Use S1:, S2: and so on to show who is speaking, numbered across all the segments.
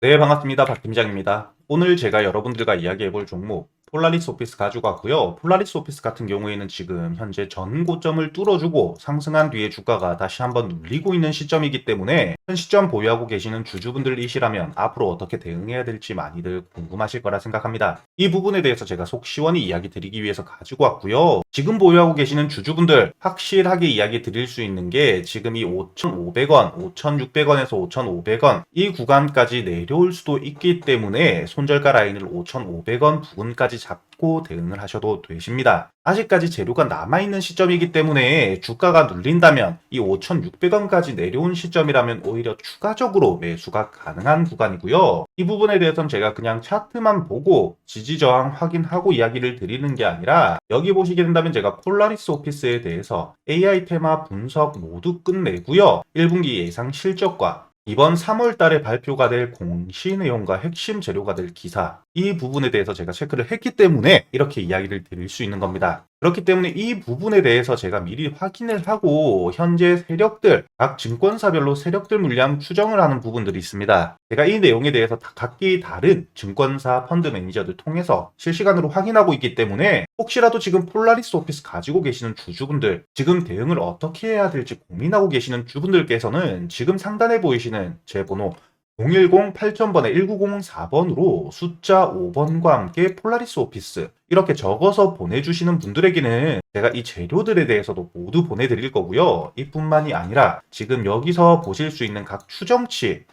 S1: 네, 반갑습니다. 박 팀장입니다. 오늘 제가 여러분들과 이야기해 볼 종목 폴라리스 오피스 가지고 왔고요. 폴라리스 오피스 같은 경우에는 지금 현재 전 고점을 뚫어주고 상승한 뒤에 주가가 다시 한번 눌리고 있는 시점이기 때문에 현 시점 보유하고 계시는 주주분들이시라면 앞으로 어떻게 대응해야 될지 많이들 궁금하실 거라 생각합니다. 이 부분에 대해서 제가 속 시원히 이야기 드리기 위해서 가지고 왔고요. 지금 보유하고 계시는 주주분들 확실하게 이야기 드릴 수 있는 게 지금 이 5,500원, 5,600원에서 5,500원 이 구간까지 내려올 수도 있기 때문에 손절가 라인을 5,500원 부근까지 잡고 대응을 하셔도 되십니다. 아직까지 재료가 남아있는 시점이기 때문에 주가가 눌린다면 이 5,600원까지 내려온 시점이라면 오히려 추가적으로 매수가 가능한 구간이고요. 이 부분에 대해서는 제가 그냥 차트만 보고 지지 저항 확인하고 이야기를 드리는 게 아니라 여기 보시게 된다면 제가 폴라리스 오피스에 대해서 AI 테마 분석 모두 끝내고요. 1분기 예상 실적과 이번 3월 달에 발표가 될 공시 내용과 핵심 재료가 될 기사 이 부분에 대해서 제가 체크를 했기 때문에 이렇게 이야기를 드릴 수 있는 겁니다. 그렇기 때문에 이 부분에 대해서 제가 미리 확인을 하고 현재 세력들 각 증권사별로 세력들 물량 추정을 하는 부분들이 있습니다. 제가 이 내용에 대해서 다 각기 다른 증권사 펀드 매니저들 통해서 실시간으로 확인하고 있기 때문에 혹시라도 지금 폴라리스 오피스 가지고 계시는 주주분들 지금 대응을 어떻게 해야 될지 고민하고 계시는 주분들께서는 지금 상단에 보이시는 제 번호 010-8000번에 1904번으로 숫자 5번과 함께 폴라리스 오피스 이렇게 적어서 보내주시는 분들에게는 제가 이 재료들에 대해서도 모두 보내드릴 거고요. 이뿐만이 아니라 지금 여기서 보실 수 있는 각 추정치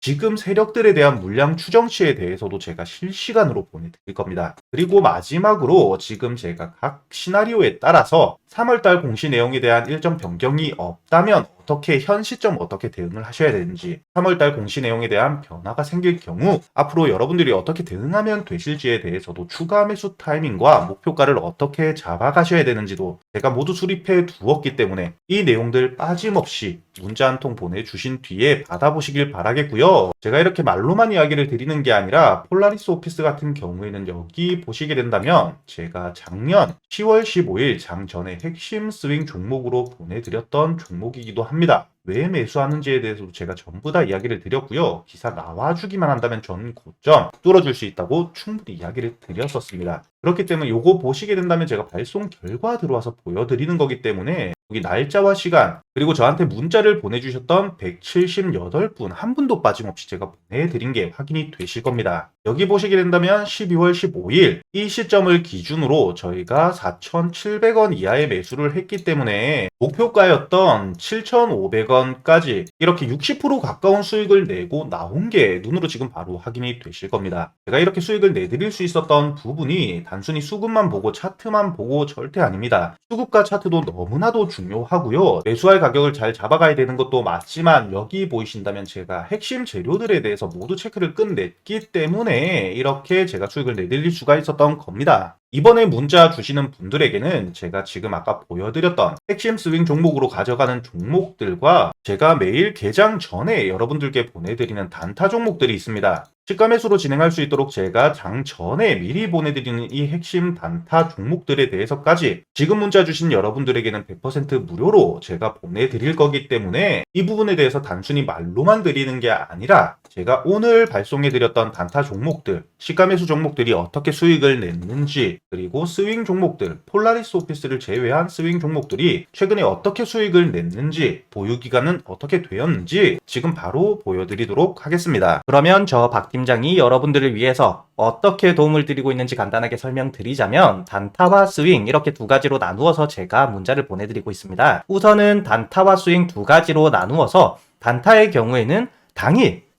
S1: 지금 세력들에 대한 물량 추정치에 대해서도 제가 실시간으로 보내드릴 겁니다. 그리고 마지막으로 지금 제가 각 시나리오에 따라서 3월달 공시 내용에 대한 일정 변경이 없다면 어떻게 현 시점 어떻게 대응을 하셔야 되는지 3월달 공시 내용에 대한 변화가 생길 경우 앞으로 여러분들이 어떻게 대응하면 되실지에 대해서도 추가 매수 타이밍과 목표가를 어떻게 잡아가셔야 되는지도 제가 모두 수립해 두었기 때문에 이 내용들 빠짐없이 문자 한 통 보내주신 뒤에 받아보시길 바라겠고요. 제가 이렇게 말로만 이야기를 드리는 게 아니라 폴라리스 오피스 같은 경우에는 여기 보시게 된다면 제가 작년 10월 15일 장전에 핵심 스윙 종목으로 보내드렸던 종목이기도 합니다. 왜 매수하는지에 대해서도 제가 전부 다 이야기를 드렸고요. 기사 나와주기만 한다면 전 고점 뚫어줄 수 있다고 충분히 이야기를 드렸었습니다. 그렇기 때문에 요거 보시게 된다면 제가 발송 결과 들어와서 보여드리는 거기 때문에 여기 날짜와 시간 그리고 저한테 문자를 보내주셨던 178분 한 분도 빠짐없이 제가 보내드린 게 확인이 되실 겁니다. 여기 보시게 된다면 12월 15일 이 시점을 기준으로 저희가 4,700원 이하의 매수를 했기 때문에 목표가였던 7,500원까지 이렇게 60% 가까운 수익을 내고 나온 게 눈으로 지금 바로 확인이 되실 겁니다. 제가 이렇게 수익을 내드릴 수 있었던 부분이 단순히 수급만 보고 차트만 보고 절대 아닙니다. 수급과 차트도 너무나도 중요하고요. 매수할 가격을 잘 잡아가야 되는 것도 맞지만 여기 보이신다면 제가 핵심 재료들에 대해서 모두 체크를 끝냈기 때문에 이렇게 제가 수익을 내드릴 수가 있었던 겁니다. 이번에 문자 주시는 분들에게는 제가 지금 아까 보여드렸던 핵심 스윙 종목으로 가져가는 종목들과 제가 매일 개장 전에 여러분들께 보내드리는 단타 종목들이 있습니다. 시가 매수로 진행할 수 있도록 제가 장 전에 미리 보내드리는 이 핵심 단타 종목들에 대해서까지 지금 문자 주신 여러분들에게는 100% 무료로 제가 보내드릴 거기 때문에 이 부분에 대해서 단순히 말로만 드리는 게 아니라 제가 오늘 발송해드렸던 단타 종목들, 시가 매수 종목들이 어떻게 수익을 냈는지 그리고 스윙 종목들, 폴라리스 오피스를 제외한 스윙 종목들이 최근에 어떻게 수익을 냈는지 보유 기간은 어떻게 되었는지 지금 바로 보여드리도록 하겠습니다. 그러면 저 박 팀장이 여러분들을 위해서 어떻게 도움을 드리고 있는지 간단하게 설명드리자면 단타와 스윙 이렇게 두 가지로 나누어서 제가 문자를 보내드리고 있습니다. 우선은 단타와 스윙 두 가지로 나누어서 단타의 경우에는 당일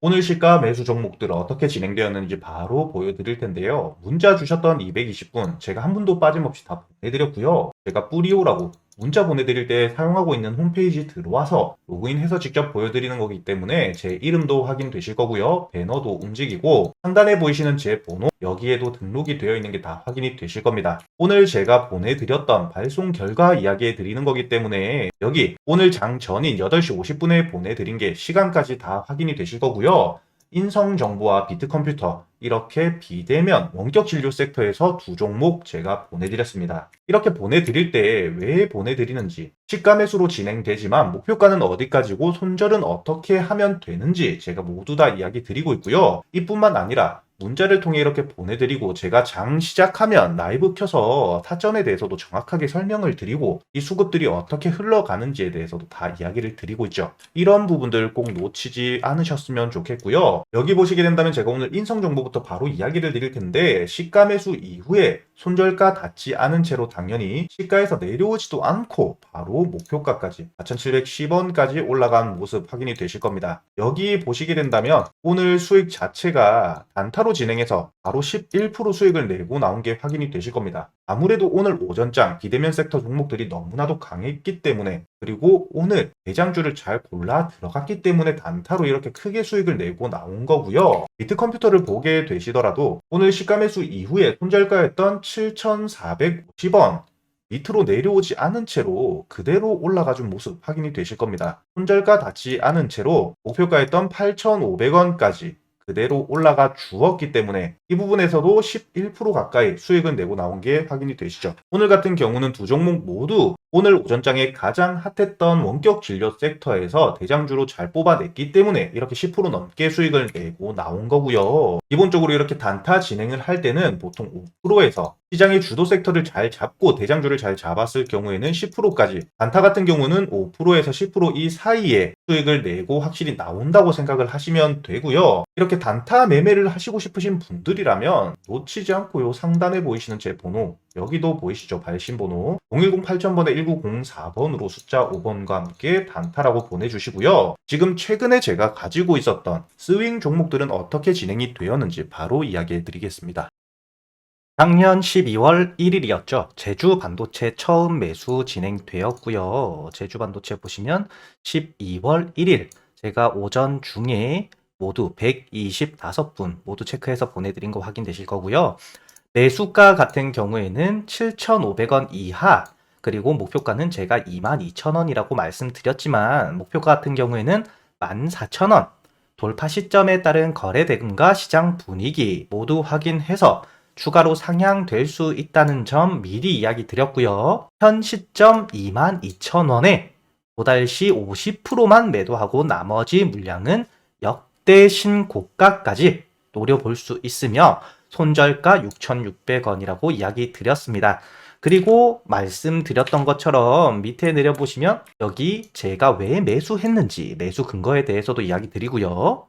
S1: 오늘 시가 매수 종목들 어떻게 진행되었는지 바로 보여드릴 텐데요. 문자 주셨던 220분 제가 한 분도 빠짐없이 다 보내드렸고요. 제가 뿌리오라고 문자 보내드릴 때 사용하고 있는 홈페이지 들어와서 로그인해서 직접 보여드리는 거기 때문에 제 이름도 확인되실 거고요. 배너도 움직이고 상단에 보이시는 제 번호 여기에도 등록이 되어 있는 게 다 확인이 되실 겁니다. 오늘 제가 보내드렸던 발송 결과 이야기해 드리는 거기 때문에 여기 오늘 장 전인 8시 50분에 보내드린 게 시간까지 다 확인이 되실 거고요. 인성정보와 비트컴퓨터 이렇게 비대면 원격 진료 섹터에서 두 종목 제가 보내드렸습니다. 이렇게 보내드릴 때 왜 보내드리는지 시가 매수로 진행되지만 목표가는 어디까지고 손절은 어떻게 하면 되는지 제가 모두 다 이야기 드리고 있고요. 이뿐만 아니라 문자를 통해 이렇게 보내드리고 제가 장 시작하면 라이브 켜서 타점에 대해서도 정확하게 설명을 드리고 이 수급들이 어떻게 흘러가는지에 대해서도 다 이야기를 드리고 있죠. 이런 부분들 꼭 놓치지 않으셨으면 좋겠고요. 여기 보시게 된다면 제가 오늘 인성 정보부터 바로 이야기를 드릴 텐데 시가 매수 이후에 손절가 닿지 않은 채로 당연히 시가에서 내려오지도 않고 바로 목표가까지 4,710원까지 올라간 모습 확인이 되실 겁니다. 여기 보시게 된다면 오늘 수익 자체가 단타로 진행해서 바로 11% 수익을 내고 나온 게 확인이 되실 겁니다. 아무래도 오늘 오전장 비대면 섹터 종목들이 너무나도 강했기 때문에 그리고 오늘 대장주를 잘 골라 들어갔기 때문에 단타로 이렇게 크게 수익을 내고 나온 거고요. 비트 컴퓨터를 보게 되시더라도 오늘 시가 매수 이후에 손절가였던 7,450원 밑으로 내려오지 않은 채로 그대로 올라가준 모습 확인이 되실 겁니다. 손절가 닿지 않은 채로 목표가였던 8,500원까지 그대로 올라가 주었기 때문에 이 부분에서도 11% 가까이 수익을 내고 나온 게 확인이 되시죠. 오늘 같은 경우는 두 종목 모두 오늘 오전장에 가장 핫했던 원격 진료 섹터에서 대장주로 잘 뽑아냈기 때문에 이렇게 10% 넘게 수익을 내고 나온 거고요. 기본적으로 이렇게 단타 진행을 할 때는 보통 5%에서 시장의 주도 섹터를 잘 잡고 대장주를 잘 잡았을 경우에는 10%까지 단타 같은 경우는 5%에서 10%이 사이에 수익을 내고 확실히 나온다고 생각을 하시면 되고요. 이렇게 단타 매매를 하시고 싶으신 분들이라면 놓치지 않고 요. 상단에 보이시는 제 번호 여기도 보이시죠? 발신 번호 010 8000번에 1904번으로 숫자 5번과 함께 단타라고 보내주시고요. 지금 최근에 제가 가지고 있었던 스윙 종목들은 어떻게 진행이 되었는지 바로 이야기해 드리겠습니다.
S2: 작년 12월 1일이었죠. 제주 반도체 처음 매수 진행되었고요. 제주 반도체 보시면 12월 1일 제가 오전 중에 모두 125분 모두 체크해서 보내드린 거 확인되실 거고요. 매수가 같은 경우에는 7,500원 이하 그리고 목표가는 제가 22,000원이라고 말씀드렸지만 목표가 같은 경우에는 14,000원 돌파 시점에 따른 거래 대금과 시장 분위기 모두 확인해서 추가로 상향될 수 있다는 점 미리 이야기 드렸고요. 현 시점 22,000원에 도달시 50%만 매도하고 나머지 물량은 역대 신고가까지 노려볼 수 있으며 손절가 6,600원이라고 이야기 드렸습니다. 그리고 말씀드렸던 것처럼 밑에 내려보시면 여기 제가 왜 매수했는지 매수 근거에 대해서도 이야기 드리고요.